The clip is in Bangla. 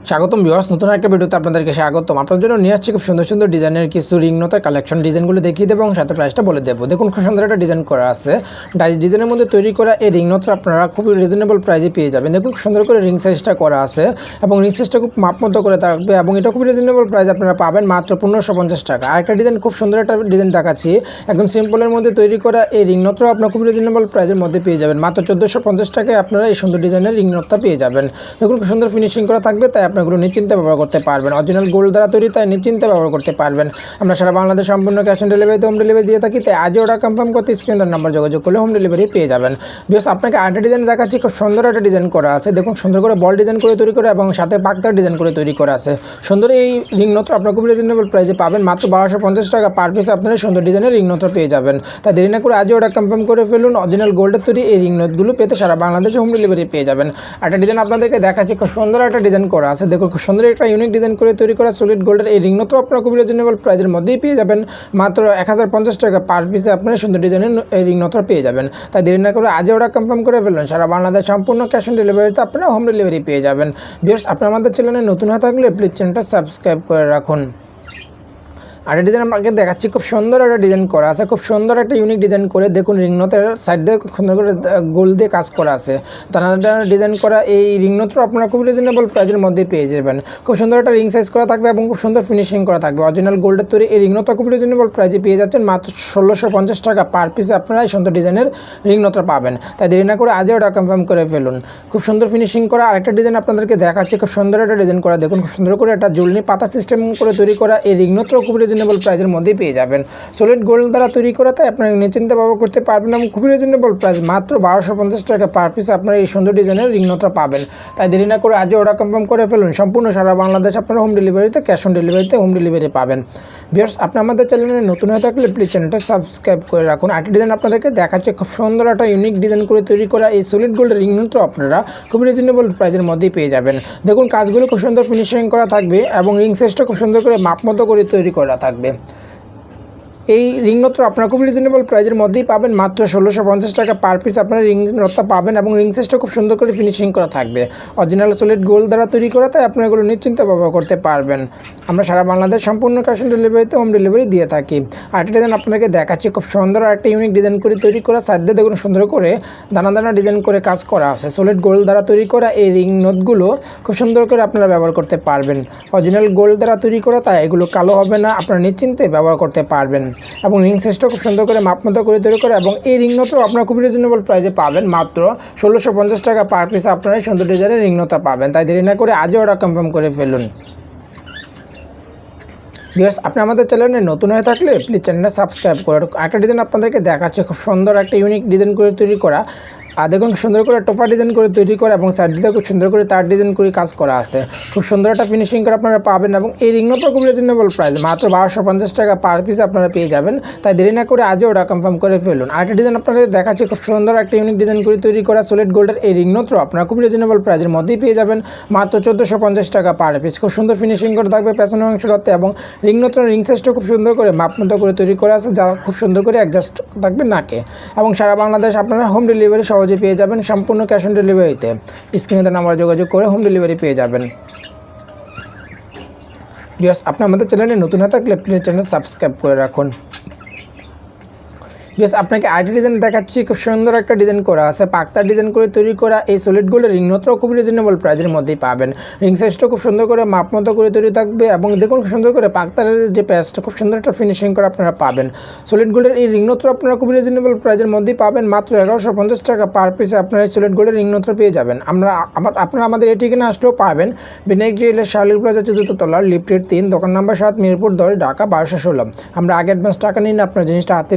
স্বাগতম বিওয়াস নতুন একটা ভিডিওতে আপনাদেরকে স্বাগতম। আপনার জন্য নিয়ে আসছি খুব সুন্দর সুন্দর ডিজাইনের কিছু রিংনতার কালেকশন ডিজাইনগুলো দেখিয়ে দেবো এবং সাথে প্রাইসটা বলে দেবো। দেখুন খুব সুন্দর একটা ডিজাইন করা আছে। ডাইস ডিজাইনের মধ্যে তৈরি করা এই রিংনতটা আপনারা খুবই রিজনেবল প্রাইসে পেয়ে যাবেন। দেখুন খুব সুন্দর করে রিং সাইজটা করা আছে এবং রিং সাইজটা খুব মাপ মতো করে থাকবে এবং এটা খুব রিজনেবল প্রাইস আপনারা পাবেন মাত্র পনেরোশো পঞ্চাশ টাকা। আর একটা ডিজাইন খুব সুন্দর একটা ডিজাইন দেখাচ্ছি। একদম সিম্পলের মধ্যে তৈরি করা এই রিং রিংনতটাও আপনার খুব রিজনেবল প্রাইসের মধ্যে পেয়ে যাবেন। মাত্র চোদ্দোশো পঞ্চাশ টাকায় আপনারা এই সুন্দর ডিজাইনের রিং রিংনতটা পেয়ে যাবেন। দেখুন খুব সুন্দর ফিনিশিং করা থাকবে, তাই আপনাগুলো নিশ্চিন্তে ব্যবহার করতে পারবেন। অরিজিনাল গোল্ড দ্বারা তৈরি, তাই নিশ্চিন্তে ব্যবহার করতে পারবেন। আমরা সারা বাংলাদেশ সম্পূর্ণ ক্যাশ অন ডেলিভারিতে হোম ডেলিভারি দিয়ে থাকি, তাই আজও অর্ডার কনফার্ম করতে স্ক্রিন নাম্বার যোগাযোগ করলে হোম ডেলিভারি পেয়ে যাবেন। বিকজ আপনাকে আরেকটা ডিজাইন দেখাচ্ছি, খুব সুন্দর একটা ডিজাইন করা আছে। দেখুন, সুন্দর করে বল ডিজাইন করে তৈরি করে এবং সাথে পাকতার ডিজাইন করে তৈরি করা আছে। সুন্দর এই রিং নত্র আপনার খুব রিজনেবল প্রাইসে পাবেন। মাত্র বারোশো পঞ্চাশ টাকা পার পিস আপনারা সুন্দর ডিজাইনের রিং নত্র পেয়ে যাবেন। তাই দেরি না করে আজও অর্ডার কনফার্ম করে ফেলুন। অরিজিনাল গোল্ডের তৈরি এই রিং নোটগুলো পেতে সারা বাংলাদেশে হোম ডেলিভারি পেয়ে যাবেন। একটা ডিজাইন আপনাদেরকে দেখাচ্ছি, খুব সুন্দর একটা ডিজাইন করা আছে। দেখুন, খুব সুন্দর একটা ইউনিক ডিজাইন করে তৈরি করা সলিড গোল্ডের এই রিংনত আপনারা খুব রিজনেবল প্রাইসের মধ্যেই পেয়ে যাবেন। মাত্র এক হাজার পঞ্চাশ টাকা পার পিসে আপনারা সুন্দর ডিজাইনের এই রিং নত্র পেয়ে যাবেন। তাই দেরি না করে আজ ওরা কনফার্ম করে ফেলুন। সারা বাংলাদেশ সম্পূর্ণ ক্যাশ অন ডেলিভারিতে আপনারা হোম ডেলিভারি পেয়ে যাবেন। বিয়ার্স আপনার আমাদের চ্যানেলে নতুন হয়ে থাকলে প্লিজ চ্যানেলটা সাবস্ক্রাইব করে রাখুন। আর ডিজাইন আপনাকে দেখাচ্ছি, খুব সুন্দর একটা ডিজাইন করা আছে, খুব সুন্দর একটা ইউনিক ডিজাইন করে দেখুন রিংনতের সাইড দিয়ে খুব সুন্দর করে গোল দিয়ে কাজ করা আছে। তারা ডিজাইন করা এই রিংনতও আপনারা খুব রিজনেবল প্রাইজের মধ্যে পেয়ে যাবেন। খুব সুন্দর একটা রিং সাইজ করা থাকবে এবং খুব সুন্দর ফিনিশিং করা থাকবে। অরিজিনাল গোল্ডের তৈরি এই রিংনতা খুব রিজনেবল প্রাইজে পেয়ে যাচ্ছেন, মাত্র ষোলোশো পঞ্চাশ টাকা পার পিসে আপনারা এই সুন্দর ডিজাইনের রিংনতা পাবেন। তাই দেরি না করে আজও ওটা কনফার্ম করে ফেলুন। খুব সুন্দর ফিনিশিং করা, আরেকটা ডিজাইন আপনাদেরকে দেখাচ্ছি, খুব সুন্দর একটা ডিজাইন করা। দেখুন, খুব সুন্দর করে একটা জুলনি পাতা সিস্টেম করে তৈরি করা এই রিংনতও খুব রিজনেবল প্রাইসের মধ্যেই পেয়ে যাবেন। সলিড গোল্ড দ্বারা তৈরি করা, তাই আপনারা নিশ্চিন্তে ব্যবহার করতে পারবেন এবং খুবই রিজনেবল প্রাইস মাত্র বারোশো পঞ্চাশ টাকা পার পিস আপনারা এই সুন্দর ডিজাইনের রিংনটা পাবেন। তাই দেরি না করে আজও অর্ডার কনফার্ম করে ফেলুন। সম্পূর্ণ সারা বাংলাদেশ আপনারা হোম ডেলিভারিতে ক্যাশ অন ডেলিভারিতে হোম ডেলিভারি পাবেন। বিয়ার্স আপনি আমাদের চ্যানেলে নতুন হয়ে থাকলে প্লিজ চ্যানেলটা সাবস্ক্রাইব করে রাখুন। আরেকটি ডিজাইন আপনাদেরকে দেখাচ্ছে, খুব সুন্দর একটা ইউনিক ডিজাইন করে তৈরি করা এই সলিড গোল্ডের রিংনটা আপনারা খুব রিজনেবল প্রাইসের মধ্যেই পেয়ে যাবেন। দেখুন, কাজগুলো খুব সুন্দর ফিনিশিং করা থাকবে এবং রিং সাইজটা খুব সুন্দর করে মাপ মতো করে তৈরি করা থাকবে। থাকবে। এই রিং নত্র আপনারা খুব রিজনেবল প্রাইসের মধ্যেই পাবেন। মাত্র ষোলোশো পঞ্চাশ টাকা পার পিস আপনারা রিং নটটা পাবেন এবং রিং সাইজটা খুব সুন্দর করে ফিনিশিং করা থাকবে। অরিজিনাল সলিড গোল্ড দ্বারা তৈরি করা, তাই আপনারা এগুলো নিশ্চিন্তে ব্যবহার করতে পারবেন। আমরা সারা বাংলাদেশ সম্পূর্ণ ক্যাশ অন ডেলিভারিতে হোম ডেলিভারি দিয়ে থাকি। আর একটা ডিজাইন আপনাকে দেখাচ্ছি, খুব সুন্দর একটা ইউনিক ডিজাইন করে তৈরি করা। সাইড দেখুন সুন্দর করে দানা দানা ডিজাইন করে কাজ করা আছে। সলিড গোল্ড দ্বারা তৈরি করা এই রিং নোটগুলো খুব সুন্দর করে আপনারা ব্যবহার করতে পারবেন। অরিজিনাল গোল্ড দ্বারা তৈরি করা, তাই এগুলো কালো হবে না, আপনারা নিশ্চিন্তে ব্যবহার করতে পারবেন। এবং রিং সাইজটা খুব সুন্দর করে মাপ মতো করে তৈরি করে এবং এই রিং নোটও আপনারা খুব রিজনেবল প্রাইসে পাবেন। মাত্র ষোলোশো পঞ্চাশ টাকা পার পিস আপনারা সুন্দর ডিজাইনের রিং নোটা পাবেন। তাই দেরি না করে আজও অর্ডার কনফার্ম করে ফেলুন। বিকজ আপনি আমাদের চ্যানেলে নতুন হয়ে থাকলে প্লিজ চ্যানেলটা সাবস্ক্রাইব করে একটা ডিজাইন আপনাদেরকে দেখাচ্ছে, খুব সুন্দর একটা ইউনিক ডিজাইন করে তৈরি করা। আর দেখুন সুন্দর করে টোপা ডিজাইন করে তৈরি করা এবং সাইড দিয়ে খুব সুন্দর করে তার ডিজাইন করে কাজ করা আছে। খুব সুন্দর একটা ফিনিশিং করে আপনারা পাবেন এবং এই রিংনটা খুব রিজনেবল প্রাইস মাত্র বারোশো পঞ্চাশ টাকা পার পিস আপনারা পেয়ে যাবেন। তাই দেরি না করে আজও ওটা কনফার্ম করে ফেলুন। আরেকটা ডিজাইন আপনাদের দেখাচ্ছে, খুব সুন্দর একটা ইউনিক ডিজাইন করে তৈরি করা সলিড গোল্ডের এই রিংনত্র আপনারা খুব রিজনেবল প্রাইসের মধ্যেই পেয়ে যাবেন, মাত্র চোদ্দোশো পঞ্চাশ টাকা পার পিস খুব সুন্দর ফিনিশিং করে থাকবে পেছনের অংশ করতে এবং রিংনত্র রিং সাইজটা খুব সুন্দর করে মাপ মতো করে তৈরি করা আছে, যা খুব সুন্দর করে অ্যাডজাস্ট থাকবে নাকে। এবং সারা বাংলাদেশ আপনারা হোম ডেলিভারি সহজে পেয়ে যাবেন সম্পূর্ণ ক্যাশ অন ডেলিভারিতে স্ক্রিনে নাম্বার যোগাযোগ করে হোম ডেলিভারি পেয়ে যাবেন। বিয়াস আপনি আমাদের চ্যানেলে নতুন হয়ে থাকলে প্লিজ চ্যানেল সাবস্ক্রাইব করে রাখুন। জাস্ট আপনাকে আইটি ডিজাইন দেখাচ্ছি, খুব সুন্দর একটা ডিজাইন করা আছে। পাক্তার ডিজাইন করে তৈরি করা এই সলিড গোল্ডের রিং নত্র খুব রিজনেবল প্রাইজের মধ্যেই পাবেন। রিং সাইজটা খুব সুন্দর করে মাপ মতো করে তৈরি থাকবে এবং দেখুন খুব সুন্দর করে পাক্তারের যে প্যাচটা খুব সুন্দর একটা ফিনিশিং করে আপনারা পাবেন। সলিড গোল্ডের এই রিং নত্র আপনারা খুব রিজনেবল প্রাইজের মধ্যেই পাবেন। মাত্র এগারোশো পঞ্চাশ টাকা পার পিসে আপনারা এই সলিড গোল্ডের রিং নত্র পেয়ে যাবেন। আমরা আপনারা আমাদের এই ঠিকানা আসলেও পাবেন। বিনায়ক জুয়েলের শার্লির প্লাজা চতুর্থ তলার লিফটের তিন, দোকান নাম্বার সাত, মিরপুর দশ, ঢাকা বারোশো ষোলো। আমরা আগে অ্যাডভান্স টাকা নিন আপনার জিনিসটা হাতে